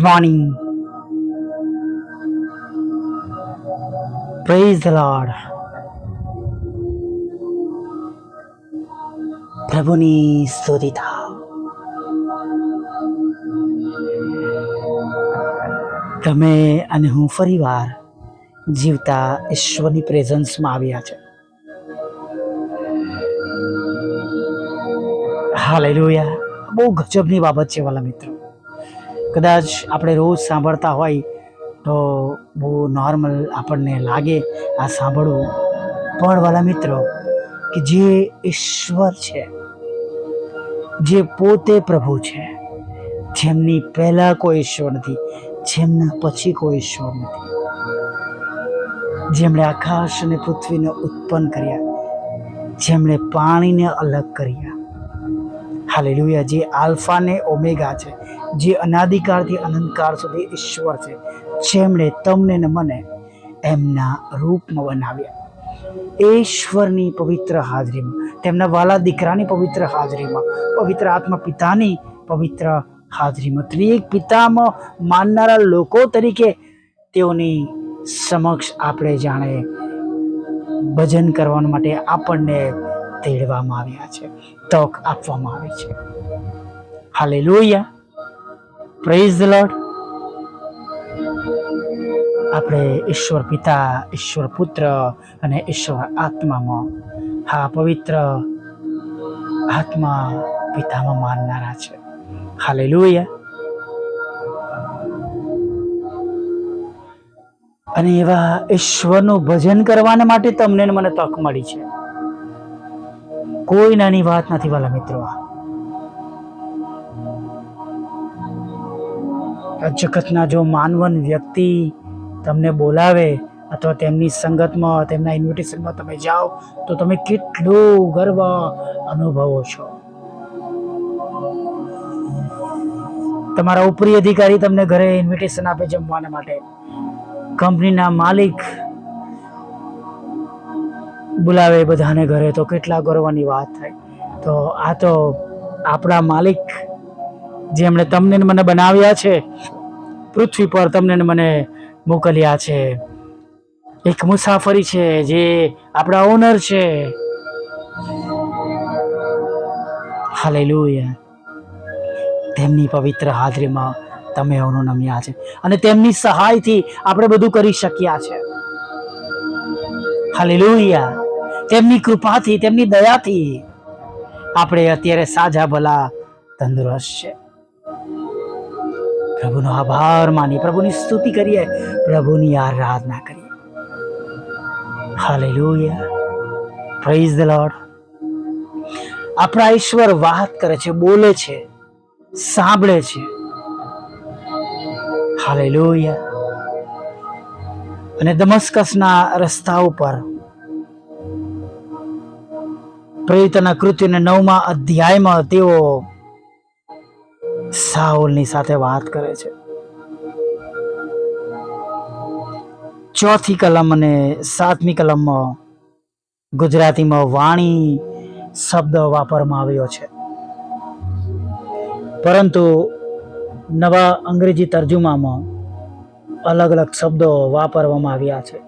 Morning. Praise the Lord. પ્રભુની સ્તુતિ થાવ તમે અને હું ફરીવાર જીવતા ઈશ્વરની પ્રેઝન્સમાં આવ્યા છે હાલેલુયા બહુ ગજબની બાબત છે વાલા મિત્રો કદાચ આપણે રોજ સાંભળતા હોય તો બહુ નોર્મલ આપણને લાગે આ સાંભળવું. પણ વાલા મિત્રો, કે જે ઈશ્વર છે, જે પોતે પ્રભુ છે, જેમની પહેલાં કોઈ ઈશ્વર નથી, જેમના પછી કોઈ ઈશ્વર નથી. જેમણે આકાશ અને પૃથ્વીને ઉત્પન્ન કર્યા, જેમણે પાણીને અલગ કર્યા. હાલેલુયા, જે આલ્ફા ને ઓમેગા છે જે અનાદિકાળથી અનંતકાળ સુધી ઈશ્વર છે. જેમણે તમને ને મને એમના રૂપમાં બનાવ્યા. ઈશ્વરની પવિત્ર હાજરીમાં, તેમના વાલા દીકરાની પવિત્ર હાજરીમાં, પવિત્ર આત્મા પિતાની પવિત્ર હાજરીમાં, ત્રિએક પિતામાં માનનારા લોકો તરીકે તેઓની સમક્ષ આપણે જાણે ભજન કરવા માટે આપણને તેડવામાં આવ્યા છે. તક આપવામાં આવી છે. હાલે લોહિયા પ્રેઝ ધ લોર્ડ આપણે ઈશ્વર પિતા, ઈશ્વર પુત્ર અને ઈશ્વર આત્મામાં હા પવિત્ર આત્મા પિતામાં માનનારા છે. હાલે અને એવા ઈશ્વરનું ભજન કરવાને માટે તમને મને તક મળી છે. કોઈ નાની વાત નથી વાલા મિત્રો આ. આ જગતના જો માનવન વ્યક્તિ તમને બોલાવે અથવા તેમની સંગતમાં, તેમના ઇન્વિટેશનમાં તમે જાઓ, તો તમે કેટલો ગર્વ અનુભવો છો. તમારા ઉપરી અધિકારી તમને ઘરે ઇન્વિટેશન આપે જમવાના માટે. કંપનીના માલિક બોલાવે બધાને ઘરે, તો કેટલા ગર્વની વાત થાય. તો આ તો આપણા માલિક જેમણે તમને મને બનાવ્યા છે પૃથ્વી પર તમને મને મોકલ્યા છે. એક મુસાફરી છે જે આપણા ઓનર છે. હાલેલુયા. તેમની પવિત્ર હાજરીમાં તમે અનુનમ્યા છે અને તેમની સહાયથી આપણે બધું કરી શક્યા છે. હાલે તેમની કૃપાથી, તેમની દયાથી આપણે અત્યારે સાજા ભલા તંદુરસ્ત છે. પ્રભુનો આભાર માની પ્રભુની સ્તુતિ કરીએ, પ્રભુની આરાધના કરીએ. હાલેલુયા. પ્રેઝ ધ લોર્ડ આપણા ઈશ્વર વાત કરે છે, બોલે છે, સાંભળે છે. હાલેલુયા. અને દમસ્કસના રસ્તા ઉપર પ્રેરિતના કૃત્યને નવમા અધ્યાયમાં તેઓ સાઉલની સાથે વાત કરે છે. ચોથી કલમ અને સાતમી કલમમાં ગુજરાતીમાં વાણી શબ્દ વાપરવામાં આવ્યો છે. પરંતુ નવા અંગ્રેજી તર્જુમામાં અલગ અલગ શબ્દો વાપરવામાં આવ્યા છે.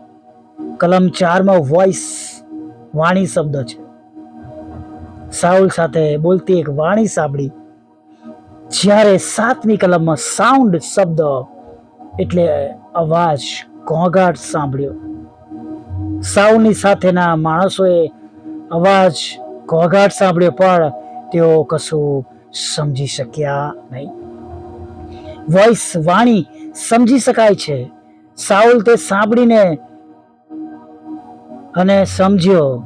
કલમ ચારમાં વોઇસ વાણી શબ્દ છે. સાઉલ સાથે બોલતી એક વાણી સાંભળી જ્યારે સાતમી કલમમાં સાઉન્ડ શબ્દ એટલે અવાજ ઘોંઘાટ સાંભળ્યો. સાઉની સાથેના માણસોએ અવાજ ઘોંઘાટ સાંભળ્યો, પણ તેઓ કશું સમજી શક્યા નહીં. વોઇસ વાણી સમજી શકાય છે. સાઉલ તે સાંભળીને અને સમજ્યો.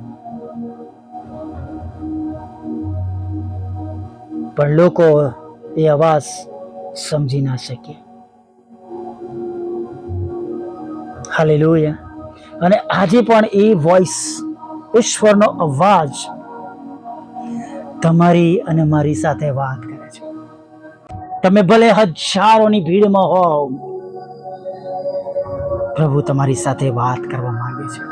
પણ લોકો એ અવાજ સમજી ના શકીએ હાલે અને આજે પણ એ વોઇસ ઈશ્વરનો અવાજ તમારી અને મારી સાથે વાત કરે છે. તમે ભલે હજારોની ભીડમાં હોવ, પ્રભુ તમારી સાથે વાત કરવા માંગે છે.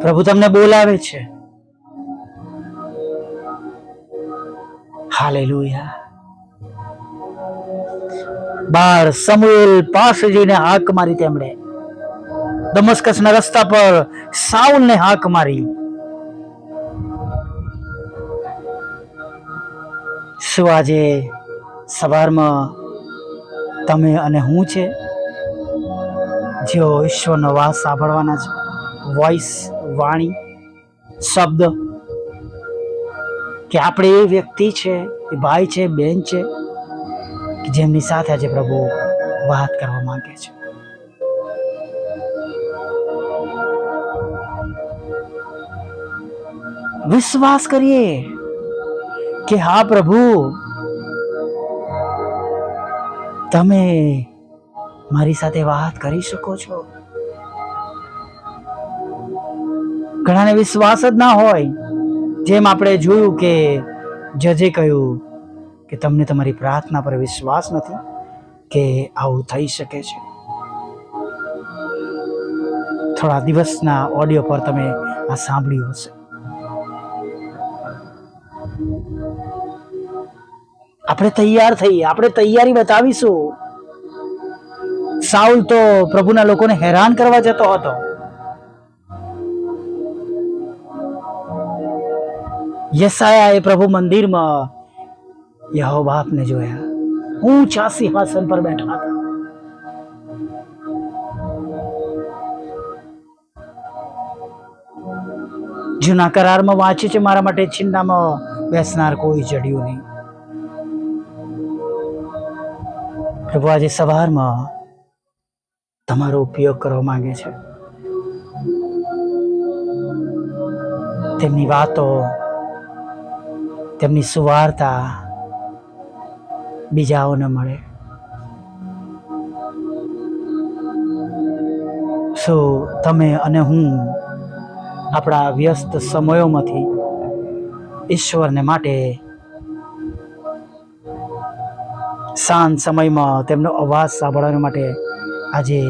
પ્રભુ તમને બોલાવે છે. હાલેલુયા બાર સમુએલ પાસે જઈને હાક મારી તેમણે. દમસ્કસના રસ્તા પર સાઉલને હાક મારી. શું આજે સવારમાં તમે અને હું છે? જેઓ ઈશ્વરનો વાસ સાંભળવાના છે. વોઇસ વાણી, શબ્દ. કે આપણે એ વ્યક્તિ છે, એ ભાઈ છે, બેન છે, કે જેમની સાથે આજે પ્રભુ વાત કરવા માંગે છે. વિશ્વાસ કરીએ કે હા પ્રભુ, તમે મારી સાથે વાત કરી શકો છો. ઘણાને વિશ્વાસ જ ના હોય જેમ આપણે જોયું કે જજે કહ્યું કે તમને તમારી પ્રાર્થના પર વિશ્વાસ નથી કે આવું થઈ શકે છે. થોડા દિવસના ઓડિયો પર તમે આ સાંભળ્યું હશે. આપણે તૈયાર થઈએ, આપણે તૈયારી બતાવીશું. સાઉલ તો પ્રભુના લોકોને હેરાન કરવા જતો હતો. યસાયા એ પ્રભુ મંદિરમાં યહો બાપને જોયા. ઊંચા સિંહાસન પર બેઠા હતા. જૂના કરારમાં વાંચે છે, મારા માટે છિન્નામાં બેસનાર કોઈ ચડ્યું નહીં. પ્રભુ આજે સવારમાં તમારો ઉપયોગ કરવા માંગે છે. તેમની વાતો તેમની સુવાર્તા બીજાઓને મળે. શું તમે અને હું આપણા વ્યસ્ત સમયોમાંથી ઈશ્વરને માટે શાંત સમયમાં તેમનો અવાજ સાંભળવા માટે આજે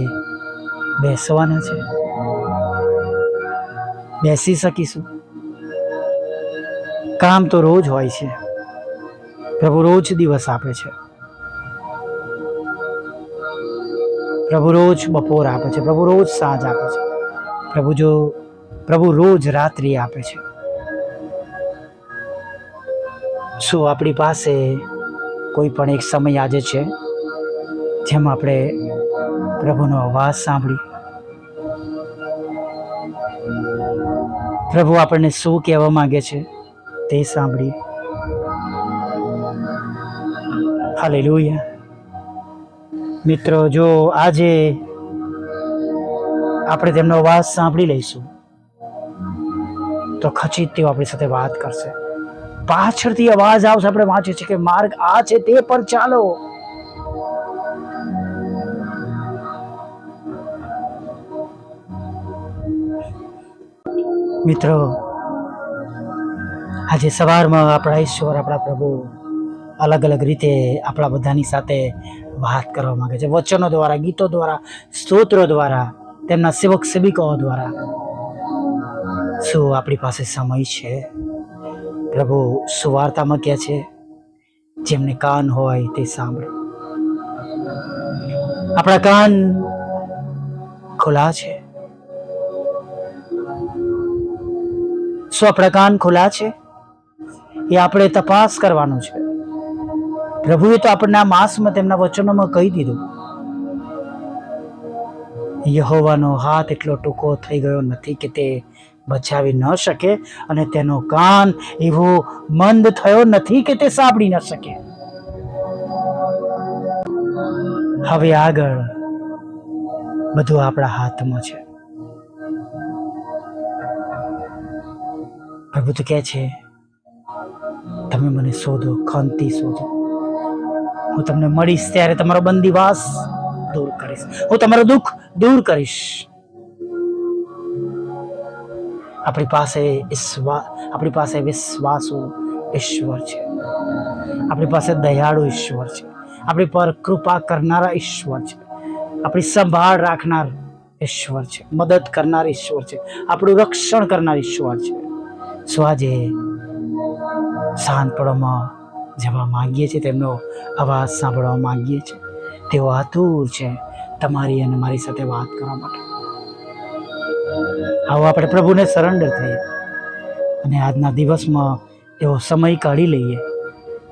બેસવાના છે. બેસી શકીશું. કામ તો રોજ હોય છે. પ્રભુ રોજ દિવસ આપે છે. પ્રભુ રોજ બપોર આપે છે. પ્રભુ રોજ સાંજ આપે છે. પ્રભુ જો, પ્રભુ રોજ રાત્રિ આપે છે. શું આપણી પાસે કોઈ પણ એક સમય આજે છે? જેમાં આપણે પ્રભુનો અવાજ સાંભળી. પ્રભુ આપણને શું કહેવા માંગે છે? તે સાંભળી. હાલે લોહિયા મિત્રો, જો આજે આપણે તેમનો અવાજ સાંભળી લઈશું, તો ખચિત તેઓ આપણી સાથે વાત કરશે. પાછળથી અવાજ આવશે, આપણે વાંચીએ છીએ કે માર્ગ આ છે તે પર ચાલો. મિત્રો આજે સવારમાં આપણા ઈશ્વર, આપણા પ્રભુ અલગ અલગ રીતે આપણા બધાની સાથે વાત કરવા માંગે છે. વચનો દ્વારા, ગીતો દ્વારા, સ્તોત્રો દ્વારા, તેમના સેવક સેવિકાઓ દ્વારા. શું આપણી પાસે સમય છે? પ્રભુ સુવાર્તામાં કહે છે? જેમને કાન હોય તે સાંભળે. આપણા કાન ખુલ્લા છે. શું આપણા કાન ખુલ્લા છે? એ આપણે તપાસ કરવાનું છે. પ્રભુએ તો આપણને આ માસમાં તેમના વચનોમાં કહી દીધું. યહોવાનો હાથ એટલો ટૂંકો થઈ ગયો નથી કે તે બચાવી ન શકે અને તેનો કાન એવો મંદ થયો નથી કે તે સાંભળી ન શકે. હવે આગળ બધું આપણા હાથમાં છે. પ્રભુ તો કહે છે તમે મને શોધો ખંતી શોધો. હું તમને મળીશ ત્યારે તમારો બંદીવાસ દૂર કરીશ. હું તમારું દુઃખ દૂર કરીશ. આપણી પાસે આપણી પાસે વિશ્વાસુ ઈશ્વર છે. આપણી પાસે દયાળુ ઈશ્વર છે. આપણી પર કૃપા કરનારા ઈશ્વર છે. આપણી સંભાળ રાખનાર ઈશ્વર છે. મદદ કરનાર ઈશ્વર છે. આપણું રક્ષણ કરનાર ઈશ્વર છે. શું આજે પડવામાં જવા માગીએ છીએ, તેમનો અવાજ સાંભળવા માગીએ છીએ. તેઓ આતુર છે તમારી અને મારી સાથે વાત કરવા માટે. આવો આપણે પ્રભુને સરેન્ડર થઈએ અને આજના દિવસમાં એવો સમય કાઢી લઈએ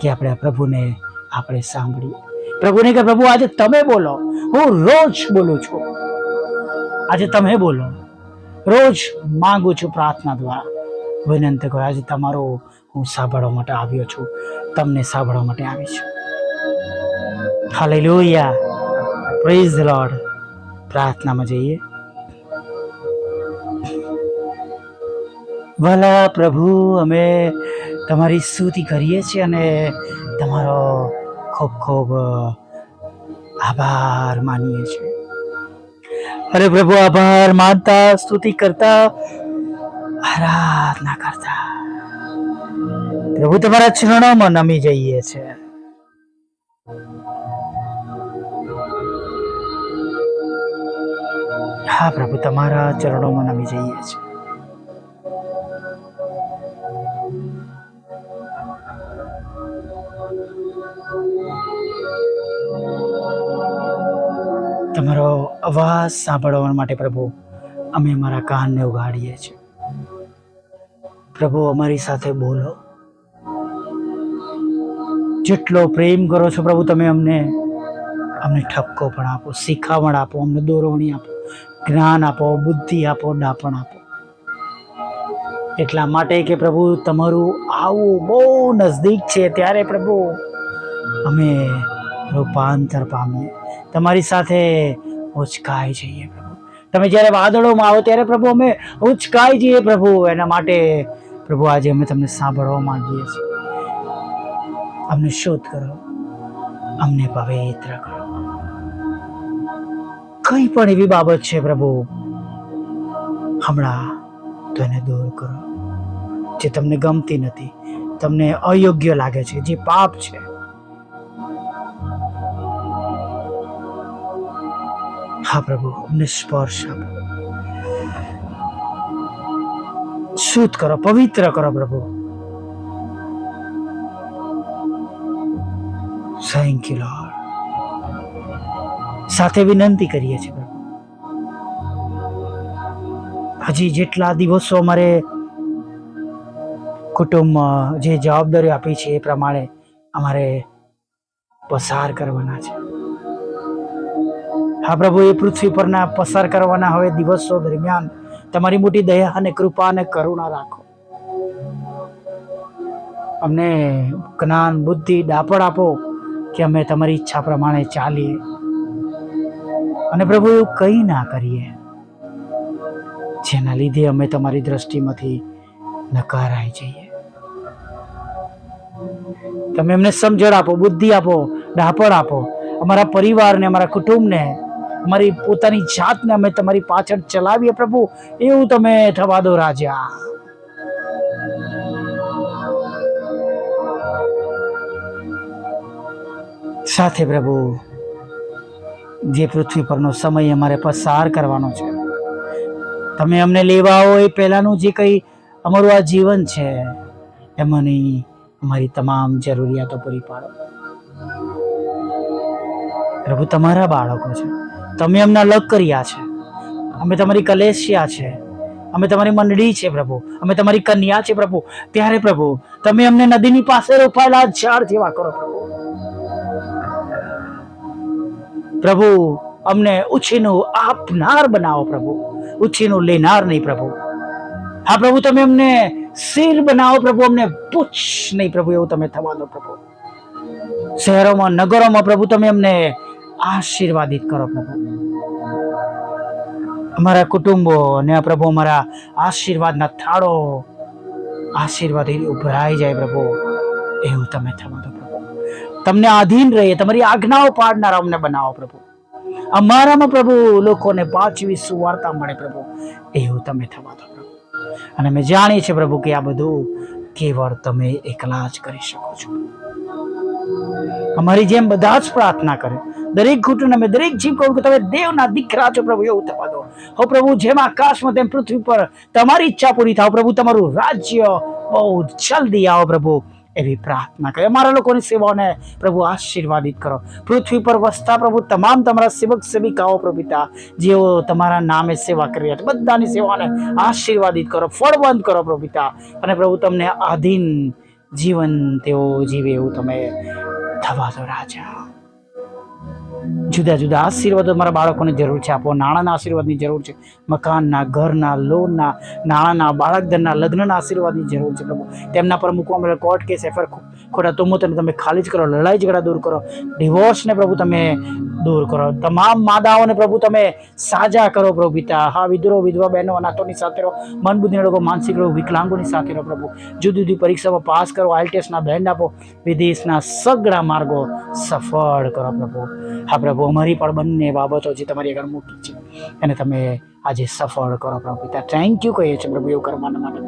કે આપણે આ પ્રભુને આપણે સાંભળીએ. પ્રભુને કે પ્રભુ, આજે તમે બોલો. હું રોજ બોલું છું. આજે તમે બોલો. રોજ માંગુ છું પ્રાર્થના દ્વારા. વિનંતી કરો આજે તમારો હું સાંભળવા માટે આવ્યો છું. તમને સાંભળવા માટે આવી છું. લોહિયા પ્રેઝ લોર્ડ પ્રાર્થનામાં જઈએ. ભલા પ્રભુ, અમે તમારી સ્તુતિ કરીએ છીએ અને તમારો ખૂબ ખૂબ આભાર માનીએ છીએ. અરે પ્રભુ, આભાર માનતા, સ્તુતિ કરતા, આરાધના કરતા. પ્રભુ તમારા ચરણોમાં નમી જઈએ છે. હા, પ્રભુ તમારા ચરણોમાં નમી જઈએ છે. તમારો અવાજ સાંભળવા માટે પ્રભુ, અમે અમારા કાનને ઉગાડીએ છીએ. પ્રભુ, અમારી સાથે બોલો. જેટલો પ્રેમ કરો છો પ્રભુ, તમે અમને અમને ઠપકો પણ આપો, શીખામણ આપો, અમને દોરવણી આપો, જ્ઞાન આપો, બુદ્ધિ આપો, ડાપણ આપો. એટલા માટે કે પ્રભુ, તમારું આવું બહુ નજદીક છે, ત્યારે પ્રભુ, અમે રૂપાંતર પામીએ. તમારી સાથે ઉચકાઈ જઈએ પ્રભુ. તમે જ્યારે વાદળોમાં આવો, ત્યારે પ્રભુ અમે ઉચકાઈ જઈએ પ્રભુ. એના માટે પ્રભુ, આજે અમે તમને સાંભળવા માંગીએ છીએ. અમને શુદ્ધ કરો. અમને પવિત્ર કરો. કઈ પણ એવી બાબત છે પ્રભુ, હમણાં તો એને દૂર કરો. જે તમને ગમતી નથી, તમને અયોગ્ય લાગે છે, જે પાપ છે. હા પ્રભુ, અમને સ્પર્શ આપો. શુદ્ધ કરો, પવિત્ર કરો પ્રભુ. થેન્ક યુ લોર્ડ સાથે વિનંતી કરીએ છીએ હજી જેટલા દિવસો અમારે કુટુંબ, જે જવાબદારી આપી છે એ પ્રમાણે અમારે પસાર કરવાના છે. હા પ્રભુ, એ પૃથ્વી પરના પસાર કરવાના હવે દિવસો દરમિયાન તમારી મોટી દયા અને કૃપા અને કરુણા રાખો. અમને જ્ઞાન, બુદ્ધિ દાપણ આપો. કે અમે તમારી ઈચ્છા પ્રમાણે ચાલીએ. અને પ્રભુ, એવું કંઈ ના કરીએ. જેના લીધે અમે તમારી દ્રષ્ટિમાંથી નકારાઈ જઈએ. તમે એમને સમજણ આપો, બુદ્ધિ આપો, ડાપણ આપો. અમારા પરિવારને, અમારા કુટુંબને, અમારી પોતાની જાતને અમે તમારી પાછળ ચલાવીએ પ્રભુ. એવું તમે થવા દો રાજા. સાથે પ્રભુ, જે પૃથ્વી પરનો સમય અમારે પસાર કરવાનો છે. તમે અમને લેવા આવો એ પહેલાંનું જે કંઈ અમારું આ જીવન છે, એમાંની અમારી તમામ જરૂરિયાતો પૂરી પાડો. પ્રભુ, તમારા બાળકો છે. તમે અમને અલગ કર્યા છે. અમે તમારી કલેશિયા છે. અમે તમારી મંડળી છે પ્રભુ. અમે તમારી કન્યા છે પ્રભુ. ત્યારે પ્રભુ, તમે અમને નદીની પાસે રોપાયેલા ઝાડ જેવા કરો પ્રભુ. પ્રભુ, અમને ઉછીનું આપનાર બનાવો પ્રભુ. ઉછીનું લેનાર નહીં પ્રભુ. હા પ્રભુ, તમે અમને શિર બનાવો પ્રભુ, અમને પૂછ નહીં પ્રભુ, એવું તમે થવા દો પ્રભુ. શહેરોમાં, નગરોમાં પ્રભુ, તમે અમને આશીર્વાદિત કરો પ્રભુ. અમારા કુટુંબો અને પ્રભુ અમારા આશીર્વાદના થાળો આશીર્વાદ ઉભરાઈ જાય પ્રભુ. એવું તમે થવા દો તમને આધીન રહીએ, તમારી આજ્ઞાઓ પાડનારા અમને બનાવો પ્રભુ. અમારામાં પ્રભુ લોકોને પાંચવી સુવાર્તા મળે પ્રભુ. એવું તમે થવા દો પ્રભુ. અને અમે જાણીએ છીએ પ્રભુ કે આ બધું કેવળ તમે એકલા જ કરી શકો છો. અમારી જેમ બધા જ પ્રાર્થના કરે. દરેક ઘૂંટણ અમે દરેક જીવ કહું કે તમે દેવના દીકરા છો પ્રભુ, એવું થવા દો. હો પ્રભુ, જેમ આકાશમાં તેમ પૃથ્વી પર તમારી ઈચ્છા પૂરી થાવ પ્રભુ, તમારું રાજ્ય બહુ જલ્દી આવો પ્રભુ. એવી પ્રાર્થના કરી અમારા લોકોની સેવાઓને પ્રભુ આશીર્વાદિત કરો. પૃથ્વી પર વસતા પ્રભુ તમામ તમારા સેવક સેવિકાઓ પ્રભુતા જેઓ તમારા નામે સેવા કરી રહ્યા છે, બધાની સેવાઓને આશીર્વાદિત કરો, ફળવંત કરો પ્રભુતા અને પ્રભુ તમને આધીન જીવન તેઓ જીવે એવું તમે થવા દો રાજા. જુદા જુદા આશીર્વાદો મારા બાળકોને જરૂર છે. આપો નાણાંના આશીર્વાદની જરૂર છે. મકાનના, ઘરના, લોનના, નાણાંના, બાળકધનના, લગ્નના આશીર્વાદની જરૂર છે પ્રભુ. તેમના પર મૂકવા માટે કોર્ટ કેસ એફઆર ખોટા તોમોતને તમે તમે ખાલી જ કરો, લડાઈ ઝઘડા દૂર કરો. ડિવોર્સને પ્રભુ તમે દૂર કરો. તમામ માદાઓને પ્રભુ તમે સાજા કરો પ્રભુ પિતા. હા, વિધુરો, વિધવા બહેનો, અનાથોની સાથે રહો. મન બુદ્ધિના લોકો માનસિક રોગ, વિકલાંગોની સાથે રહો પ્રભુ. જુદી જુદી પરીક્ષામાં પાસ કરો આઈટીએસના બેન્ડ આપો. વિદેશના સગડા માર્ગો સફળ કરો પ્રભુ. હા પ્રભુ અમારી પણ બંને બાબતો જે તમારી આગળ મૂકી છે, એને તમે આજે સફળ કરો પ્રભુ પિતા. થેન્ક યુ કહીએ છીએ પ્રભુ, એવું કરવાના માટે.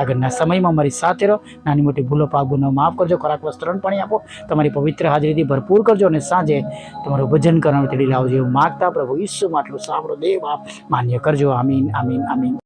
આગળના સમયમાં અમારી સાથે રહો. નાની મોટી ભૂલો પાપ માફ કરજો. ખોરાક વસ્ત્રણ પણ આપો. તમારી પવિત્ર હાજરીથી ભરપૂર કરજો અને સાંજે તમારું ભજન કરવાનું તેડી લાવજો એવું માગતા પ્રભુ ઈસુ આટલું સાંભળો. દેવ માન્ય કરજો. આમીન આમીન આમીન.